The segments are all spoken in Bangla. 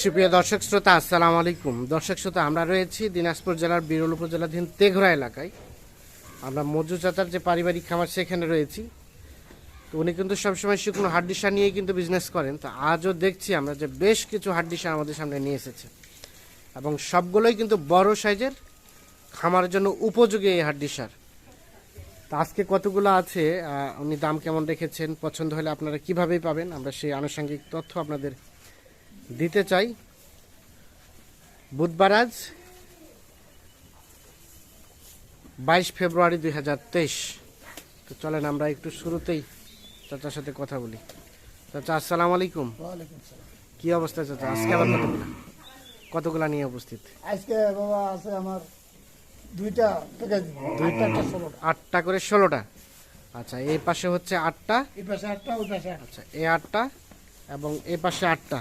সুপ্রিয় দর্শক শ্রোতা, আসসালামু আলাইকুম। দর্শক শ্রোতা, আমরা রয়েছি দিনাজপুর জেলার বিরল উপজেলাধীন তেঘরা এলাকায়। আমরা মজু চাচার যে পারিবারিক খামার, সেখানে রয়েছি। তো উনি কিন্তু সবসময় শুকনো হাড্ডিসা নিয়েই কিন্তু বিজনেস করেন। তো আজও দেখছি আমরা যে বেশ কিছু হাড্ডিসা আমাদের সামনে নিয়ে এসেছে। এবং সবগুলোই কিন্তু বড় সাইজের খামারের জন্য উপযোগী এই হাড্ডিসার তো আজকে কতগুলো আছে? উনি দাম কেমন রেখেছেন? পছন্দ হলে আপনারা কিভাবেই পাবেন? আমরা সেই আনুষঙ্গিক তথ্য আপনাদের দিতে চাই। বুধবার আজ বাইশ ফেব্রুয়ারি দুই হাজার তেইশ। তো চলেন আমরা একটু শুরুতেই চাচার সাথে কথা বলি। চাচা আসসালাম আলাইকুম। কি অবস্থা চাচা? আজকে আবার কতগুলা? কতগুলা নিয়ে উপস্থিত? আজকে বাবা আছে আমার দুইটা দুইটা আটটা করে ষোলোটা। আচ্ছা এই পাশে হচ্ছে আটটা? এই পাশে ওই পাশে আচ্ছা এই আটটা এবং এই পাশে আটটা।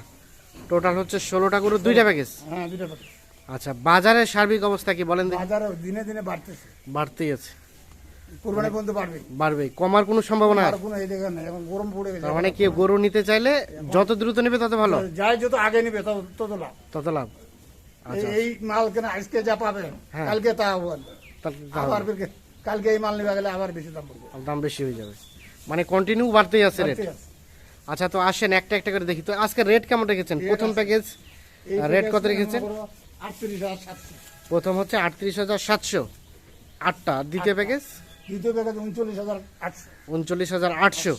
টোটাল হচ্ছে ষোলোটা করে দুইটা প্যাকেজ হ্যাঁ দুইটা প্যাকেজ আচ্ছা বাজারের সার্বিক অবস্থা কি বলেন বাজারে দিনে দিনে বাড়তেছে। বাড়তেই আছে। কোরবানি পর্যন্ত বাড়বে। বাড়বে। কমার কোনো সম্ভাবনা আর কোনো এই জায়গা নেই এখন গরম পড়ে গেছে। মানে কি গরু নিতে চাইলে যত দ্রুত নেবে তত ভালো? যাই যত আগে নিবে তত তত লাভ। তত লাভ। আচ্ছা এই- মাল কেন আজকে যা পাবে হ্যাঁ। কালকে তা হবে। আবার কালকে এই মাল নিবে গেলে আবার বেশি দাম পড়বে। দাম বেশি হয়ে যাবে। মানে কন্টিনিউ বাড়তেই আছে রেট। আচ্ছা তো আসেন একটা একটা করে দেখি। তো আজকে রেট কেমন রেখেছেন? প্রথম প্যাকেজ রেট কত রেখেছেন? প্রথম হচ্ছে আটত্রিশ হাজার সাতশো। আটটা দ্বিতীয় প্যাকেজ দ্বিতীয় প্যাকেজ উনচল্লিশ হাজার আটশো। উনচল্লিশ হাজার আটশো।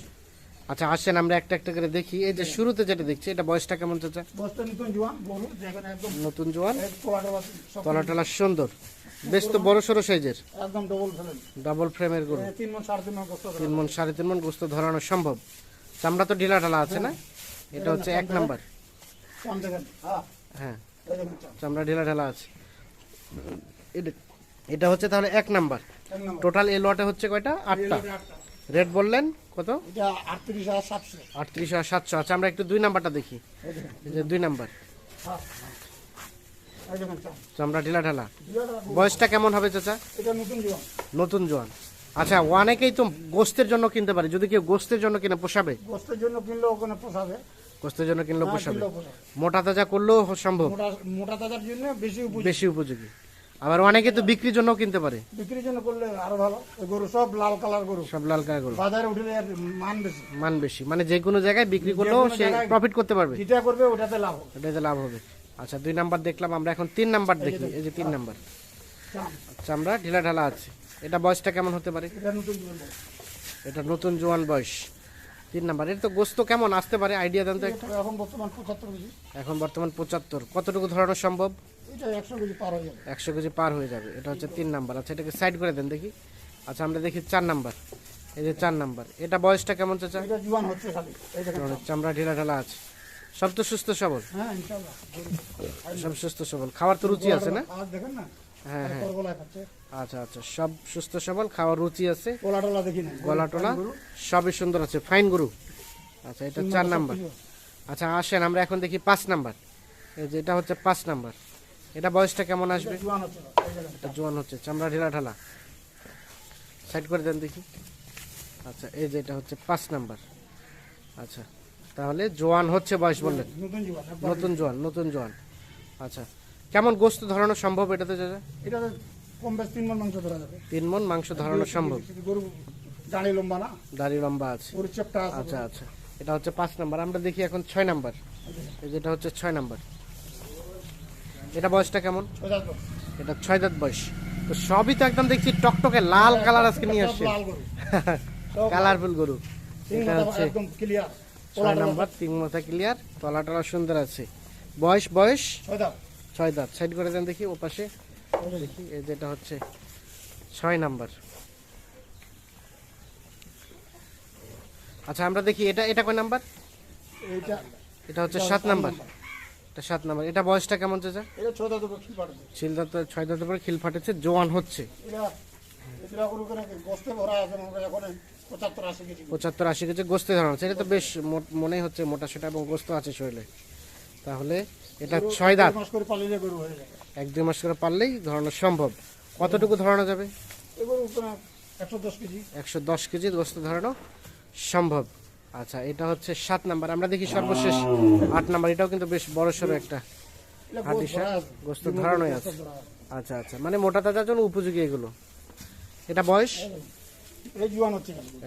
আচ্ছা আসেন আমরা একটা একটা করে দেখি। এই যে শুরুতে যেটা দেখছি এটা বয়সটা কেমন চাচা? নতুন জোয়ান তলা টলা সুন্দর। বেশ তো বড় সড়ো সাইজের। একদম ডবল ফ্রেমের গরু। তিন মন সাড়ে তিন মন কষ্ট তিন মন সাড়ে তিন মন গোস্ত ধরানো সম্ভব। চামড়া তো ঢিলা ঢালা আছে না? এটা হচ্ছে এক নাম্বার। হ্যাঁ চামড়া ঢিলা ঢালা আছে। এটা- হচ্ছে তাহলে এক নাম্বার। টোটাল এ লটে হচ্ছে কয়টা? আটটা। রেট বললেন কত? আটত্রিশ হাজার সাতশো আর সাতশো। আচ্ছা আমরা একটু দুই নাম্বারটা দেখি। দুই নাম্বার। চামড়া ঢিলা ঢালা। বয়সটা কেমন হবে চাচা? নতুন জোয়ান। আচ্ছা অনেকেই তো গোস্তের জন্য কিনতে পারে। যদি কেউ গোস্তের জন্য কিনে পোষাবে? গোস্তের জন্য কিনলেও ওখানে পোষাবে। গোস্তের জন্য কিনলে হ্যাঁ, পোষাবে। কিনলেও পোষাবে। মোটা তাজা করলেও সম্ভব। মোটা তাজার জন্য বেশি উপযোগী। বেশি উপযোগী। আবার অনেকে তো বিক্রির জন্য কিনতে পারে। বিক্রির জন্য করলে আরও ভালো। গরু সব লাল কালার গরু। সব লাল কালা গরু। বাজারে উঠলে মান বেশি। মান বেশি। মানে যে কোনো জায়গায় বিক্রি করলেও সে প্রফিট করতে পারবে। যেটা করবে ওটাতে লাভ হবে। এটাতে লাভ হবে। আচ্ছা দুই নাম্বার দেখলাম আমরা। এখন তিন নাম্বার দেখি। এই যে তিন নাম্বার। চাম চামড়া ঢিলা ঢালা আছে। এটা বয়সটা কেমন হতে পারে? এটা নতুন জোয়ান বয়স। তিন নাম্বার এটা তো গোস্ত কেমন? আসতে পারে আইডিয়া দেন তো একটা। এখন বর্তমান পঁচাত্তর কেজি। এখন বর্তমান পঁচাত্তর। কতটুকু ধরানো সম্ভব? এটা একশো কেজি পার হয়ে যাবে। একশো কেজি পার হয়ে যাবে। এটা হচ্ছে তিন নাম্বার। আচ্ছা এটাকে সাইড করে দেন দেখি। আচ্ছা আমরা দেখি চার নাম্বার। এই যে চার নাম্বার। এটা বয়সটা কেমন চাচা? এটা জোয়ান হচ্ছে খালি। এই দেখেন ওর চামড়া ঢিলা ঢালা আছে। সব তো সুস্থ সবল? হ্যাঁ ইনশাআল্লাহ। সব সুস্থ সবল। খাওয়ার তো রুচি আছে না? আর দেখেন না? হ্যাঁ হ্যাঁ। আচ্ছা আচ্ছা। সব সুস্থ সবল খাওয়ার রুচি আছে। গলা টলা দেখি গলা টোলা সবই সুন্দর আছে। ফাইন গরু। আচ্ছা এটা চার নাম্বার আচ্ছা আসেন আমরা এখন দেখি পাঁচ নাম্বার। এই যে এটা হচ্ছে পাঁচ নাম্বার। এটা বয়সটা কেমন আসবে? এটা জোয়ান হচ্ছে। চামড়া ঢিলা ঢালা। সাইড করে দেন দেখি। আচ্ছা এই যে এটা হচ্ছে পাঁচ নাম্বার। আচ্ছা তাহলে জোয়ান হচ্ছে বয়স বললেন। নতুন জোয়ান নতুন জোয়ান আচ্ছা কেমন গোস্ত ধরানো সম্ভব এটাতে চাচা? এটা কম বেশ তিন মন মাংস ধরা যাবে। তিন মন মাংস ধরানো সম্ভব? গরু দাঁড়ি লম্বা না? দাড়ি লম্বা আছে। গরু চেপটা আচ্ছা আচ্ছা। এটা হচ্ছে পাঁচ নাম্বার। আমরা দেখি এখন ছয় নাম্বার। যেটা হচ্ছে ছয় নাম্বার। এটা বয়সটা কেমন? এটা ছয় দাঁত বয়স। তো সবই তো একদম দেখছি টকটকে লাল কালার আজকে নিয়ে আসছে। কালারফুল গরু। এটা হচ্ছে ছয় নাম্বার তিন মাথা ক্লিয়ার তলা টলা সুন্দর আছে। বয়স বয়স? ছয় দাঁত। সাইড করে দেন দেখি ও পাশে দেখি এই যেটা হচ্ছে ছয় নাম্বার। আচ্ছা আমরা দেখি এটা এটা কয় নাম্বার? এটা হচ্ছে সাত নাম্বার। এটা সাত নাম্বার। এটা বয়সটা কেমন চাচা? ছিল দাঁত ছয় দাঁতের পরে খিল ফাটেছে জোয়ান হচ্ছে। মনে পঁচাত্তর আশি কেজি। গোস্তে ধরানো এটা তো বেশ মো- মনেই হচ্ছে মোটা সোটা এবং গোস্ত আছে শরীরে। তাহলে এটা ছয় দাঁত। এক দুই মাস করে পারলেই ধরানো সম্ভব। কতটুকু ধরানো যাবে? একশো দশ কেজি। একশো দশ কেজি গোস্ত ধরানো সম্ভব। আচ্ছা এটা হচ্ছে সাত নাম্বার। আমরা দেখি সর্বশেষ আট নাম্বার। এটাও কিন্তু বেশ বড় সড়ো একটা গোস্ত। ধরানোই আছে। আচ্ছা আচ্ছা। মানে মোটা তাজার জন্য উপযোগী এগুলো। এটা বয়স?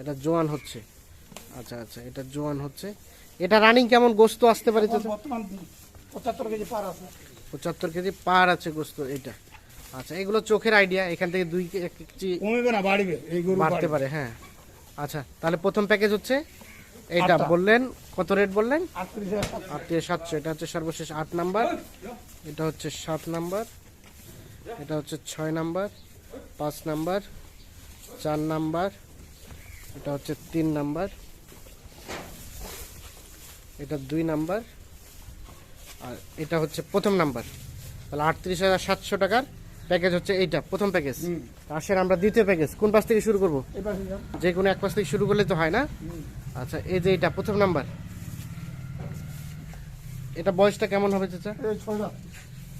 এটা জোয়ান হচ্ছে। আচ্ছা আচ্ছা। এটা জোয়ান হচ্ছে। এটা রানিং কেমন গোস্ত আসতে পারে? বর্তমান পঁচাত্তর কেজি পার আছে। পঁচাত্তর কেজি পার আছে গোস্ত এটা আচ্ছা এগুলো চোখের আইডিয়া এখান থেকে দুই কে- এক কেজি কমবে না বাড়বে এই গরু বাড়তে পারে হ্যাঁ। আচ্ছা তাহলে প্রথম প্যাকেজ হচ্ছে এইটা বললেন কত রেট বললেন। আটত্রিশ সাতশো। এটা হচ্ছে সর্বশেষ আট নাম্বার এটা হচ্ছে সাত নাম্বার এটা হচ্ছে ছয় নাম্বার পাঁচ নাম্বার চার নাম্বার এটা হচ্ছে তিন নাম্বার এটা দুই নাম্বার আর এটা হচ্ছে প্রথম নাম্বার। তাহলে আটত্রিশ হাজার সাতশো টাকার প্যাকেজ হচ্ছে এইটা প্রথম প্যাকেজ। আসেন আমরা দ্বিতীয় প্যাকেজ কোন পাশ থেকে শুরু করব? যে কোনো এক পাশ থেকে শুরু করলে তো হয় না? আচ্ছা এই যে এটা প্রথম নাম্বার। এটা বয়সটা কেমন হবে চাচা।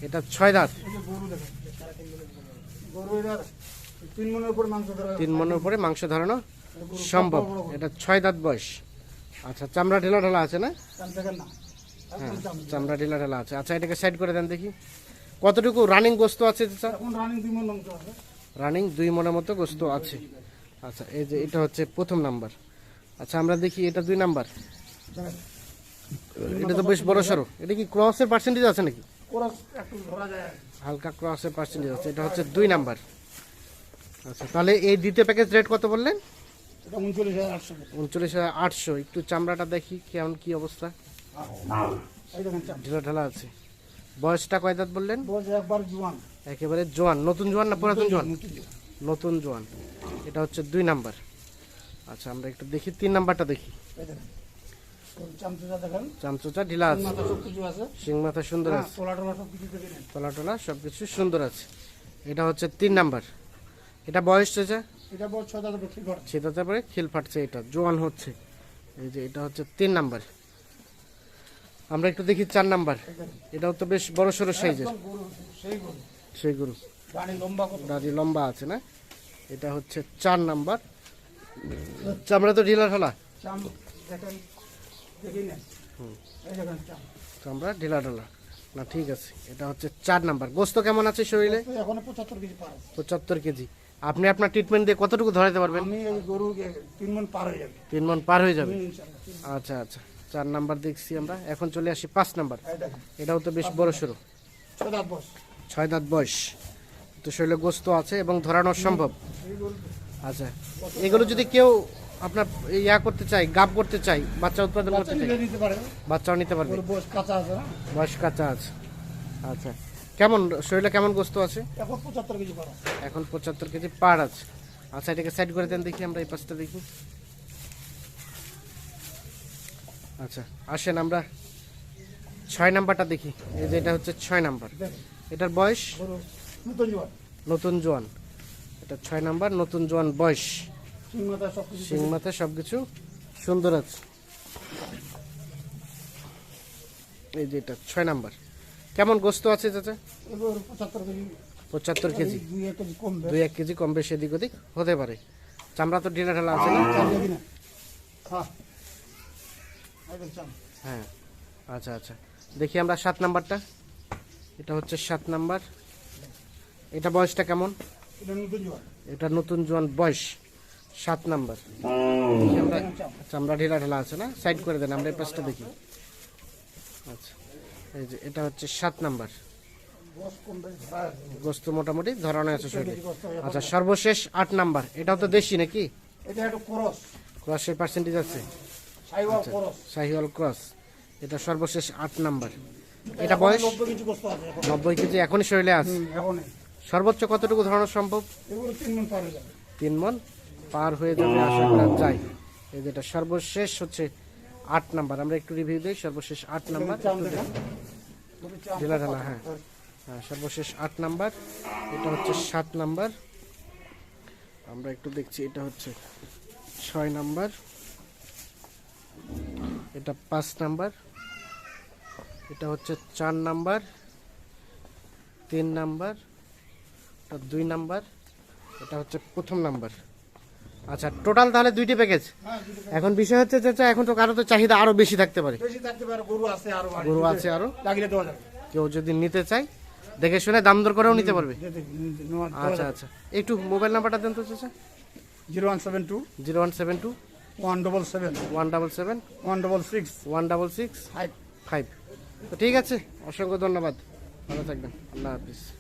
এটা ছয় দাঁত। তিন মনের উপরে মাংস ধরানো সম্ভব। এটা ছয় দাঁত বয়স। আচ্ছা চামড়া ঢেলা ঢালা আছে না। চামড়া ঢেলা ঢালা আছে। আচ্ছা এটাকে সাইড করে দেন দেখি। কতটুকু রানিং গোস্ত আছে রানিং দুই মন মনের মতো গোস্ত আছে। আচ্ছা এই যে এটা হচ্ছে প্রথম নাম্বার আচ্ছা আমরা দেখি এটা দুই নাম্বার এটা তো বেশ বড় সড়ো। এটা কি ক্রসের পার্সেন্টেজ আছে নাকি? হালকা ক্রসের পার্সেন্টেজ আছে। এটা হচ্ছে দুই নাম্বার আচ্ছা তাহলে এই দ্বিতীয় প্যাকেজ রেট কত বললেন? উনচল্লিশ হাজার আটশো। একটু চামড়াটা দেখি কেমন কি অবস্থা। ঢিলা ঢালা আছে। বয়সটা কয় দাঁত বললেন? একবার জোয়ান। একেবারে জোয়ান। নতুন জোয়ান না পুরাতন জোয়ান? নতুন জোয়ান। এটা হচ্ছে দুই নাম্বার। আচ্ছা আমরা একটু দেখি তিন নাম্বারটা দেখি। চামচোচা ঢিলা আছে। মাথা সব কিছু আছে। শিং মাথা সুন্দর হ্যাঁ, আছে। তোলা টোলা সব কিছু দেখে নেন। তলা টলা সব কিছু সুন্দর আছে। এটা হচ্ছে তিন নাম্বার। এটা বয়স চাচা এটা বড় ছয় পরে খিল ফাটছে এটা। জোয়ান হচ্ছে। এই যে এটা হচ্ছে তিন নাম্বার। আমরা একটু দেখি চার নাম্বার। এটাও তো বেশ বড় সড়ো সাইজের। সেই গরু। গাড়ি লম্বা দাড়ি লম্বা আছে না? এটা হচ্ছে চার নাম্বার। চামড়া তো ঢিলা ঢালা চামড়া ঢিলা ঢালা না ঠিক আছে। এটা হচ্ছে চার নাম্বার। গোস্ত কেমন আছে শরীরে? পঁচাত্তর কেজি আপনি আপনার ট্রিটমেন্ট দিয়ে কতটুকু ধরাতে পারবেন? তিন মন পার হয়ে যাবে। হয়ে। আচ্ছা আচ্ছা। চার নাম্বার দেখছি আমরা। এখন চলে আসি পাঁচ নাম্বার। এটাও তো বেশ বড় সড়ো ছয় দাঁত বয়স। তো শরীরে গোস্ত আছে এবং ধরানো সম্ভব। আচ্ছা এগুলো যদি কেউ আপনার ইয়া করতে চাই গাব করতে চাই বাচ্চা উৎপাদন করতে চাই বাচ্চাও নিতে পারবে। বয়স কাঁচা আছে আচ্ছা কেমন শরীরে কেমন গোস্ত আছে? এখন পঁচাত্তর কেজি পার আছে। এখন পঁচাত্তর কেজি পার আছে। আচ্ছা এটাকে সাইড করে দেন দেখি আমরা এই পাশটা দেখি। আচ্ছা আসেন আমরা ছয় নাম্বারটা দেখি। এই যে এটা হচ্ছে ছয় নাম্বার। এটার বয়স? নতুন জোয়ান। এটা ছয় নাম্বার নতুন জোয়ান বয়স। সিং মাথা সব কিছু সুন্দর আছে। এই যে এটা ছয় নাম্বার। কেমন গোস্ত আছে চাচা? পঁচাত্তর কেজি। দুই এক কেজি কম বেশি এদিক ওদিক হতে পারে। চামড়া তো ঢিলা ঢালা আছে না? হ্যাঁ আচ্ছা আচ্ছা। দেখি আমরা সাত নাম্বারটা। এটা হচ্ছে সাত নাম্বার। এটা বয়সটা কেমন? এটা নতুন জোয়ান। বয়স। সাত নাম্বার। আমরা চামড়া ঢিলা ঢালা আছে না? সাইড করে দেন আমরা এই পাশটা দেখি। আচ্ছা এই যে এটা হচ্ছে সাত নাম্বার। গোস্ত মোটামুটি ধরানো আছে শরীরে। আচ্ছা সর্বশেষ আট নাম্বার। এটাও তো দেশি নাকি? ক্রসের পার্সেন্টেজ আছে। শাহিওয়াল ক্রস। এটা সর্বশেষ আট নাম্বার। এটা বয়স? নব্বই কেজি এখনই শরীরে আছে? সর্বোচ্চ কতটুকু ধরানো সম্ভব? তিন মন পার হয়ে যাবে। আশা করা যায়। এই যেটা সর্বশেষ হচ্ছে আট নাম্বার। আমরা একটু রিভিউ দিই সর্বশেষ আট নাম্বার। ঢিলা ঢালা হ্যাঁ। হ্যাঁ সর্বশেষ আট নাম্বার। এটা হচ্ছে সাত নাম্বার। আমরা একটু দেখছি এটা হচ্ছে ছয় নাম্বার। এটা পাঁচ নাম্বার এটা হচ্ছে চার নাম্বার তিন নাম্বার এটা দুই নাম্বার এটা হচ্ছে প্রথম নাম্বার। আচ্ছা টোটাল তাহলে দুইটি প্যাকেজ। এখন বিষয় হচ্ছে চাচা এখন তো কারও তো চাহিদা আরও বেশি থাকতে পারে। বেশি থাকতে পারে গরু আছে আরও। গরু আছে আরও? লাগলে দেওয়া যাবে। কেউ যদি নিতে চায় দেখে শুনে দাম দর করেও নিতে পারবে। আচ্ছা। আচ্ছা। একটু মোবাইল নাম্বারটা দেন তো চাচা। Zero one seven two zero one seven two one double seven. One double seven. One double six. One double six. Five. Five. তো ঠিক আছে অসংখ্য ধন্যবাদ। ভালো থাকবেন। আল্লাহ হাফিজ।